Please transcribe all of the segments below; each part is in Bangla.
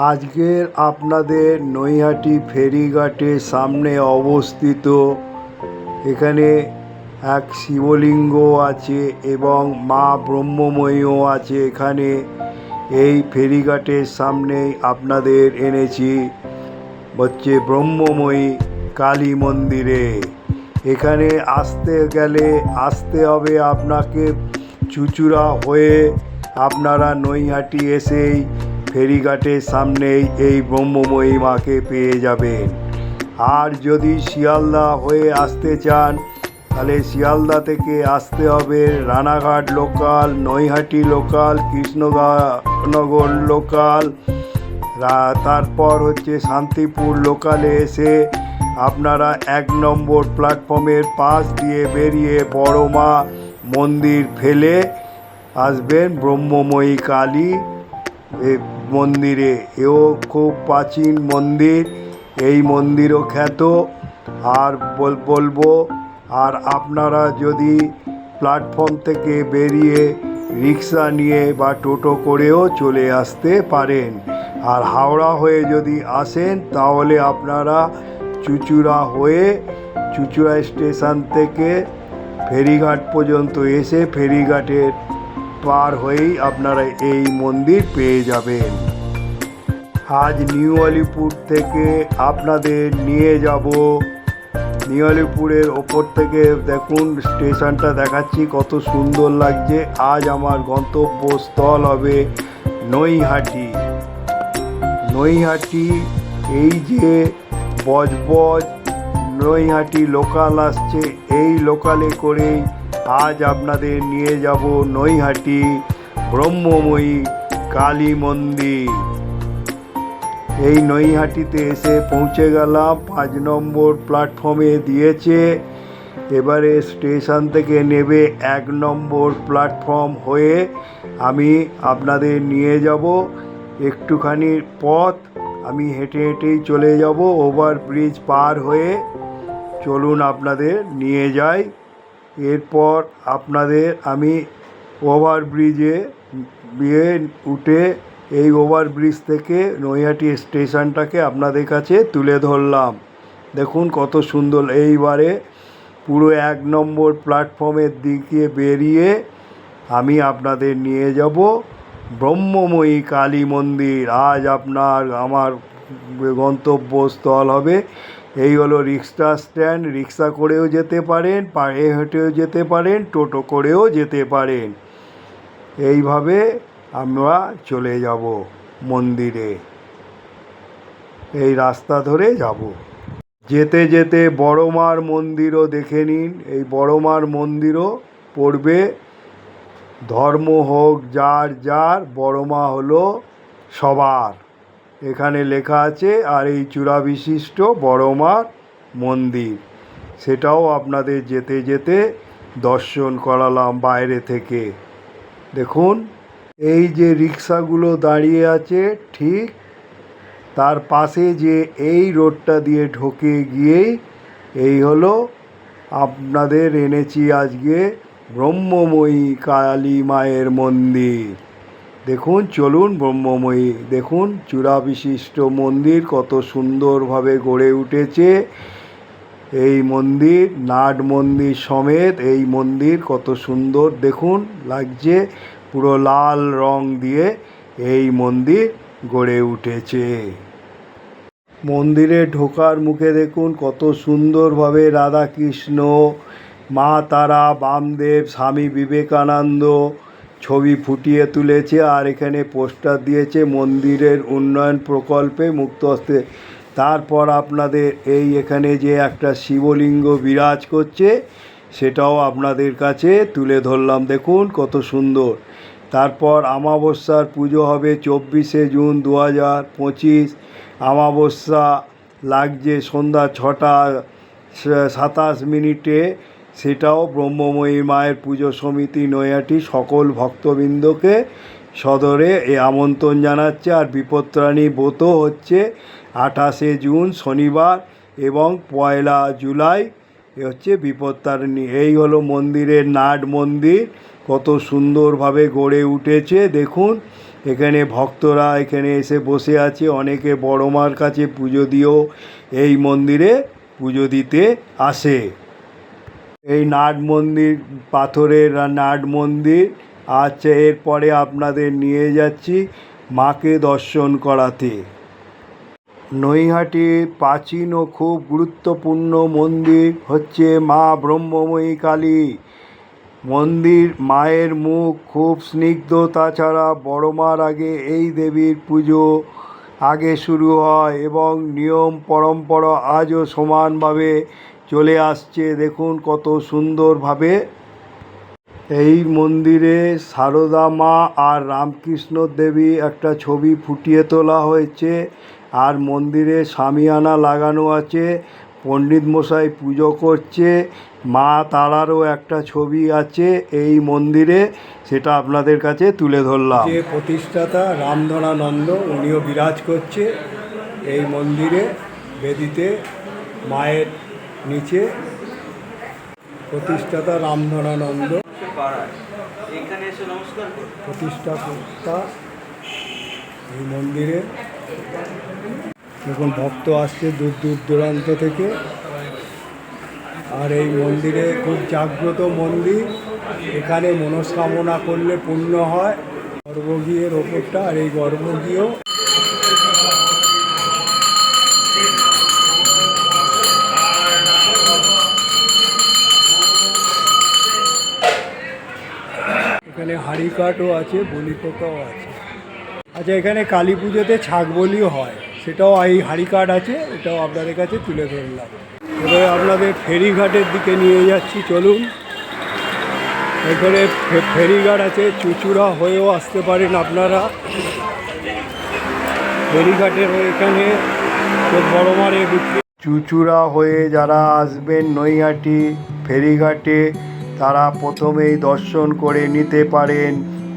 আজকের আপনাদের নৈহাটি ফেরিঘাটের সামনে অবস্থিত। এখানে এক শিবলিঙ্গ আছে এবং মা ব্রহ্মময়ীও আছে এখানে। এই ফেরিঘাটের সামনেই আপনাদের এনেছি হচ্ছে ব্রহ্মময়ী কালী মন্দিরে। এখানে আসতে গেলে আসতে হবে আপনাকে চুচুড়া হয়ে আপনারা নৈহাটি এসেই ফেরিঘাটের সামনেই এই ব্রহ্মময়ী মাকে পেয়ে যাবেন। আর যদি শিয়ালদা হয়ে আসতে চান, তাহলে শিয়ালদা থেকে আসতে হবে Ranaghat local, Naihati local, Krishnanagar local. তারপর হচ্ছে শান্তিপুর লোকালে এসে আপনারা এক নম্বর প্ল্যাটফর্মের পাশ দিয়ে বেরিয়ে বড় মা মন্দির ফেলে আসবেন ব্রহ্মময়ী কালী। মন্দিরে। এও খুব প্রাচীন মন্দির। এই মন্দিরও খ্যাত। আর বল, বলব, আর আপনারা যদি প্ল্যাটফর্ম থেকে বেরিয়ে রিক্সা নিয়ে বা টোটো করেও চলে আসতে পারেন। আর হাওড়া হয়ে যদি আসেন, তাহলে আপনারা চুচুড়া হয়ে চুচুড়া স্টেশন থেকে ফেরিঘাট পর্যন্ত এসে ফেরিঘাটের পার হয়েই আপনারা এই মন্দির পেয়ে যাবেন। আজ নিউ আলিপুর থেকে আপনাদের নিয়ে যাব। নিউ আলিপুরের ওপর থেকে দেখুন, স্টেশনটা দেখাচ্ছি কত সুন্দর লাগছে। আজ আমার গন্তব্যস্থল হবে নৈহাটি। নৈহাটি, এই যে বজবজ নৈহাটি লোকাল আসছে, এই লোকালে করেই আজ আপনাদের নিয়ে যাব নৈহাটি ব্রহ্মময়ী কালী মন্দির। এই নৈহাটিতে এসে পৌঁছে গেলাম, পাঁচ নম্বর প্ল্যাটফর্মে দিয়েছে। এবারে স্টেশন থেকে নেবে এক নম্বর প্ল্যাটফর্ম হয়ে আমি আপনাদের নিয়ে যাব। একটুখানি পথ, আমি হেঁটে হেঁটেই চলে যাব ওভার ব্রিজ পার হয়ে চলুন আপনাদের নিয়ে যাই। এরপর আপনাদের আমি ওভার ব্রিজে দিয়ে উঠে এই ওভার ব্রিজ থেকে নৈহাটি স্টেশনটাকে আপনাদের কাছে তুলে ধরলাম। দেখুন কত সুন্দর। এইবারে পুরো এক নম্বর প্ল্যাটফর্মের দিকে বেরিয়ে আমি আপনাদের নিয়ে যাব ব্রহ্মময়ী কালী মন্দির। আজ আপনার আমার গন্তব্যস্থল হবে এই হলো রিক্সা স্ট্যান্ড, রিক্সা করেও যেতে পারেন, পায়ে হেঁটেও যেতে পারেন, টোটো করেও যেতে পারেন। এইভাবে আমরা চলে যাব মন্দিরে। এই রাস্তা ধরে যাব। যেতে যেতে বড় মার মন্দিরও দেখে নিন। এই বড় মার মন্দিরও পড়বে ধর্ম হোক, যার যার বড় মা হলো সবার। এখানে লেখা আছে, আর এই চূড়া বিশিষ্ট বড় মার মন্দির। সেটাও আপনাদের যেতে যেতে দর্শন করালাম বাইরে থেকে। দেখুন, এই যে রিক্সাগুলো দাঁড়িয়ে আছে, ঠিক তার পাশে যে এই রোডটা দিয়ে ঢোকে গিয়েই এই হলো আপনাদের এনেছি আজকে ব্রহ্মময়ী কালী মায়ের মন্দির। দেখুন, চলুন ব্রহ্মময়ী, দেখুন চূড়া বিশিষ্ট মন্দির কত সুন্দরভাবে গড়ে উঠেছে। এই মন্দির, নাট মন্দির সমেত এই মন্দির কত সুন্দর, দেখুন, লাগছে পুরো লাল রং দিয়ে এই মন্দির গড়ে উঠেছে। মন্দিরে ঢোকার মুখে দেখুন, কত সুন্দরভাবে রাধাকৃষ্ণ, মা তারা, বামদেব, স্বামী বিবেকানন্দ ছবি ফুটিয়ে তুলেছে আর এখানে পোস্টার দিয়েছে মন্দিরের উন্নয়ন প্রকল্পে মুক্ত হস্তে তারপর আপনাদের এই এখানে যে একটা শিবলিঙ্গ বিরাজ করছে, সেটাও আপনাদের কাছে তুলে ধরলাম। দেখুন কত সুন্দর। তারপর আমাবস্যার পুজো হবে চব্বিশে জুন দু হাজার পঁচিশ। আমাবস্যা লাগছে সন্ধ্যা ছটা, সাতাশ মিনিটে। সেটাও ব্রহ্মময়ী মায়ের পুজো সমিতি নৈহাটি সকল ভক্তবৃন্দকে সদরে এ আমন্ত্রণ জানাচ্ছে আর বিপত্রাণী ব্রত হচ্ছে আঠাশে জুন শনিবার এবং পয়লা জুলাই, এ হচ্ছে বিপত্তারিণী। এই হলো মন্দিরের নাট মন্দির, কত সুন্দরভাবে গড়ে উঠেছে। দেখুন, এখানে ভক্তরা এখানে এসে বসে আছে, অনেকে বড় মার কাছে পুজো দিয়েও এই মন্দিরে পুজো দিতে আসে। এই নাট মন্দির, পাথরের নাট মন্দির। আচ্ছা এরপরে আপনাদের নিয়ে যাচ্ছি মাকে দর্শন করাতে। নৈহাটি প্রাচীন ও খুব গুরুত্বপূর্ণ মন্দির হচ্ছে মা ব্রহ্মময়ী কালী। মন্দির মায়ের মুখ খুব স্নিগ্ধ, তাছাড়া বড় মার আগে এই দেবীর পুজো আগে শুরু হয় এবং নিয়ম পরম্পরা আজও সমানভাবে চলে আসছে, দেখুন কত সুন্দরভাবে। এই মন্দিরে সারদা মা আর রামকৃষ্ণ দেবী একটা ছবি ফুটিয়ে তোলা হয়েছে আর মন্দিরে সামিয়ানা লাগানো আছে, পণ্ডিত মশাই পুজো করছে, মা তারারও একটা ছবি আছে এই মন্দিরে, সেটা আপনাদের কাছে তুলে ধরলাম। যে প্রতিষ্ঠাতা রামধনানন্দ, উনিও বিরাজ করছে এই মন্দিরে, বেদিতে মায়ের নিচে প্রতিষ্ঠাতা রামধনানন্দ। পাড়ায় এখানে এসে নমস্কার প্রতিষ্ঠাতা এই মন্দিরে। এখন ভক্ত আসছে দূর দূর দূরান্ত থেকে। আর এই মন্দিরে খুব জাগ্রত মন্দির। এখানে মনস্কামনা করলে পূর্ণ হয়। গর্ভগৃহের ওপরটা আর এই গর্ভগৃহ। এখানে হাড়ি কাঠও আছে বলি পোকাও আছে। আচ্ছা এখানে কালী পুজোতে ছাগ বলিও হয়। সেটাও এই হাড়ি কাঠ আছে এটাও আপনাদের কাছে তুলে ধরলাম। এবারে আপনাদের ফেরিঘাটের দিকে নিয়ে যাচ্ছি, চলুন। এখানে ফেরিঘাট আছে, চুচুড়া হয়েও আসতে পারেন আপনারা। ফেরিঘাটের এখানে বড় মারে বিক্রি চুচুড়া হয়ে যারা আসবেন, নৈহাটি, ফেরিঘাটে তারা প্রথমেই দর্শন করে নিতে পারেন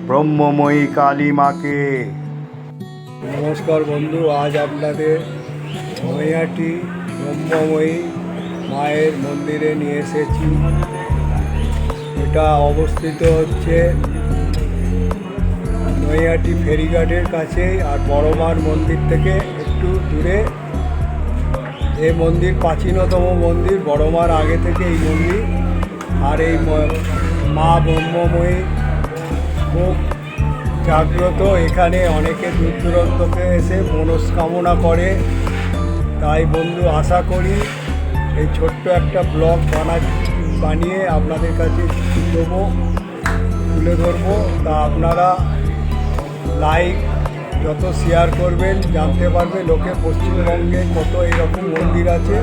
ব্রহ্মময়ী কালী মাকে। নমস্কার বন্ধু, আজ আপনাদের নৈহাটি ব্রহ্মময়ী মায়ের মন্দিরে নিয়ে এসেছি। এটা অবস্থিত হচ্ছে নৈহাটি ফেরিঘাটের কাছে আর বড়মার মন্দির থেকে একটু দূরে। এই মন্দির প্রাচীনতম মন্দির, বড়মার আগে থেকে এই মন্দির। আর এই মা ব্রহ্মময়ী খুব জাগ্রত। এখানে অনেকে দূর দূরান্তকে এসে মনস্কামনা করে। তাই বন্ধু, আশা করি এই ছোট্ট একটা ব্লগ বানা বানিয়ে আপনাদের কাছে দেবো, তুলে ধরবো। তা আপনারা লাইক যত শেয়ার করবেন, জানতে পারবে লোকে পশ্চিমবঙ্গে কত এরকম মন্দির আছে।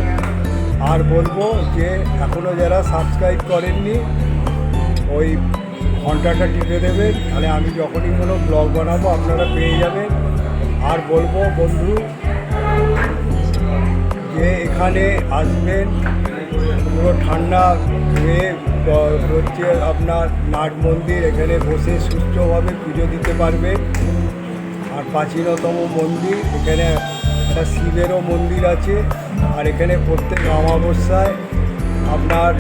আর বলব যে এখনও যারা সাবস্ক্রাইব করেননি, ওই ঘন্টাটা টিপে দেবেন, তাহলে আমি যখনই কোনো ব্লগ বানাবো আপনারা পেয়ে যাবেন। আর বলব বন্ধু, যে এখানে আসবেন, পুরো ঠান্ডা হয়ে হচ্ছে আপনার নাট মন্দির, এখানে বসে সুস্থভাবে পুজো দিতে পারবেন আর প্রাচীনতম মন্দির, এখানে একটা শিবেরও মন্দির আছে। আর এখানে প্রত্যেক অমাবস্যায় আপনার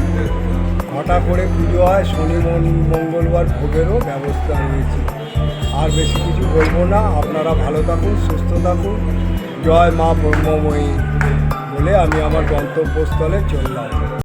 ঘটা করে পুজো হয়, শনি মঙ্গলবার ভোগেরও ব্যবস্থা রয়েছে। আর বেশি কিছু বলব না, আপনারা ভালো থাকুন, সুস্থ থাকুন। জয় মা ব্রহ্মময়ী বলে আমি আমার গন্তব্যস্থলে চললাম।